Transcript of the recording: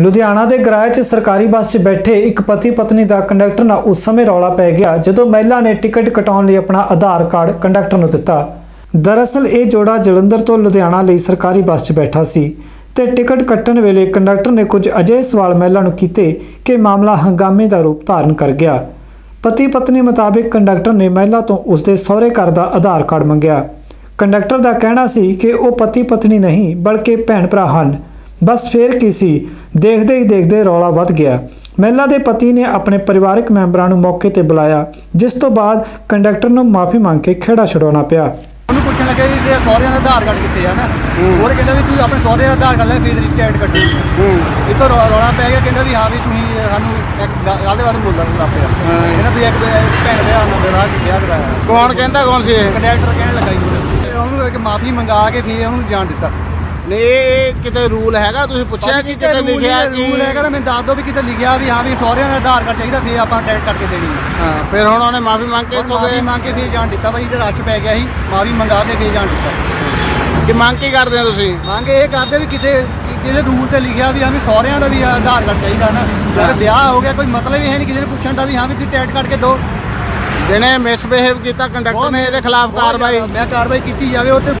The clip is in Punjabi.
ਲੁਧਿਆਣਾ ਦੇ ਗਰਾਜ 'ਚ ਸਰਕਾਰੀ ਬੱਸ 'ਚ ਬੈਠੇ ਇੱਕ ਪਤੀ ਪਤਨੀ ਦਾ ਕੰਡਕਟਰ ਨਾਲ ਉਸ ਸਮੇਂ ਰੌਲਾ ਪੈ ਗਿਆ ਜਦੋਂ ਮਹਿਲਾ ਨੇ ਟਿਕਟ ਕਟਾਉਣ ਲਈ ਆਪਣਾ ਆਧਾਰ ਕਾਰਡ ਕੰਡਕਟਰ ਨੂੰ ਦਿੱਤਾ। ਦਰਅਸਲ ਇਹ ਜੋੜਾ ਜਲੰਧਰ ਤੋਂ ਲੁਧਿਆਣਾ ਲਈ ਸਰਕਾਰੀ ਬੱਸ 'ਚ ਬੈਠਾ ਸੀ ਤੇ ਟਿਕਟ ਕੱਟਣ ਵੇਲੇ ਕੰਡਕਟਰ ਨੇ ਕੁਝ ਅਜਿਹੇ ਸਵਾਲ ਮਹਿਲਾ ਨੂੰ ਕੀਤੇ ਕਿ ਮਾਮਲਾ ਹੰਗਾਮੇ ਦਾ ਰੂਪ ਧਾਰਨ ਕਰ ਗਿਆ। ਪਤੀ ਪਤਨੀ ਮੁਤਾਬਿਕ ਕੰਡਕਟਰ ਨੇ ਮਹਿਲਾ ਤੋਂ ਉਸਦੇ ਸਹੁਰੇ ਘਰ ਦਾ ਆਧਾਰ ਕਾਰਡ ਮੰਗਿਆ। ਕੰਡਕਟਰ ਦਾ ਕਹਿਣਾ ਸੀ ਕਿ ਉਹ ਪਤੀ ਪਤਨੀ ਨਹੀਂ, ਬਲਕਿ ਭੈਣ ਭਰਾ ਹਨ। ਬਸ ਫੇਰ ਕੀ ਸੀ? ਦੇਖਦੇ ਹੀ ਦੇਖਦੇ ਰੌਲਾ ਵੱਧ ਗਿਆ। ਮਹਿਲਾ ਦੇ ਪਤੀ ਨੇ ਆਪਣੇ ਪਰਿਵਾਰਕ ਮੈਂਬਰਾਂ ਨੂੰ ਮੌਕੇ ਤੇ ਬੁਲਾਇਆ ਜਿਸ ਤੋਂ ਬਾਅਦ ਕੰਡਕਟਰ ਨੂੰ ਮਾਫੀ ਮੰਗ ਕੇ ਖੇੜਾ ਛਡਾਉਣਾ ਪਿਆ। ਉਹਨੂੰ ਪੁੱਛਣ ਲੱਗਾ ਵੀ ਤੇਰੇ ਸਹੁਰਿਆਂ ਦਾ ਆਧਾਰ ਕਾਰਡ ਕਿੱਥੇ ਆ ਨਾ? ਹੋਰ ਕਹਿੰਦਾ ਵੀ ਤੂੰ ਆਪਣੇ ਸਹੁਰੇ ਦਾ ਆਧਾਰ ਕਾਰਡ ਲੈ ਫਿਰ ਟਿਕਟ ਕੱਢੀ। ਇਹ ਤੋਂ ਰੌਲਾ ਪੈ ਗਿਆ ਕਹਿੰਦਾ ਵੀ ਹਾਂ ਵੀ ਤੁਸੀਂ ਸਾਨੂੰ ਗੱਲ ਦੇ ਬਾਰੇ ਬੋਲਣ ਲੱਗ ਪਿਆ ਕਹਿੰਦਾ ਵੀ ਇੱਕ ਭੈਣ ਦੇ ਨਾਲ ਵਿਆਹ ਵਿਆਹ ਕਰਾਇਆ। ਕੌਣ ਕਹਿੰਦਾ ਕੌਣ ਸੀ ਇਹ? ਕੰਡਕਟਰ ਕਹਿਣ ਲੱਗਾ ਜੀ ਉਹਨੂੰ। ਤੇ ਉਹਨੂੰ ਇੱਕ ਮਾਫੀ ਮੰਗਾ ਕੇ ਫਿਰ ਉਹਨੂੰ ਜਾਣ ਦਿੱਤਾ। ਨਹੀਂ ਇਹ ਕਿਤੇ ਰੂਲ ਹੈਗਾ? ਤੁਸੀਂ ਪੁੱਛਿਆ ਕਿ ਕਿਤੇ ਲਿਖਿਆ ਕਿ ਰੂਲ ਹੈਗਾ ਨਾ ਮੈਨੂੰ ਦੱਸ ਦਿਓ ਵੀ ਕਿਤੇ ਲਿਖਿਆ ਵੀ ਹਾਂ ਵੀ ਸਹੁਰਿਆਂ ਦਾ ਆਧਾਰ ਕਾਰਡ ਚਾਹੀਦਾ ਫਿਰ ਆਪਾਂ ਟਿਕਟ ਕੱਟ ਕੇ ਦੇਣੀ ਹੈ। ਹਾਂ ਫਿਰ ਹੁਣ ਉਹਨੇ ਮਾਫੀ ਮੰਗ ਕੇ ਉਹ ਇੱਥੋਂ ਮਾਫੀ ਗਏ ਮੰਗ ਕੇ ਫਿਰ ਜਾਣ ਦਿੱਤਾ ਭਾਈ ਤੇ ਰਸ਼ ਪੈ ਗਿਆ ਸੀ ਮਾਫੀ ਮੰਗਾ ਕੇ ਫਿਰ ਜਾਣ ਦਿੱਤਾ। ਕਿ ਮੰਗ ਕੀ ਕਰਦੇ ਹੋ ਤੁਸੀਂ? ਮੰਗ ਇਹ ਕਰਦੇ ਵੀ ਕਿਤੇ ਕਿਸੇ ਰੂਲ ਤੇ ਲਿਖਿਆ ਵੀ ਹਾਂ ਵੀ ਸਹੁਰਿਆਂ ਦਾ ਵੀ ਆਧਾਰ ਕਾਰਡ ਚਾਹੀਦਾ ਨਾ। ਜਦ ਵਿਆਹ ਹੋ ਗਿਆ ਕੋਈ ਮਤਲਬ ਹੀ ਹੈ ਨਹੀਂ ਕਿਸੇ ਨੇ ਪੁੱਛਣ ਦਾ ਵੀ ਹਾਂ ਵੀ ਤੁਸੀਂ ਟਿਕਟ ਕੱਟ ਕੇ ਦਿਓ। ਜਿਹਨੇ ਮਿਸਬਿਹੇਵ ਕੀਤਾ ਕੰਡਕਟਰ ਨੇ ਇਹਦੇ ਖਿਲਾਫ ਕਾਰਵਾਈ। ਮੈਂ ਕਾਰਵਾਈ ਕੀਤੀ ਜਾਵੇ ਉਹ ਤੇ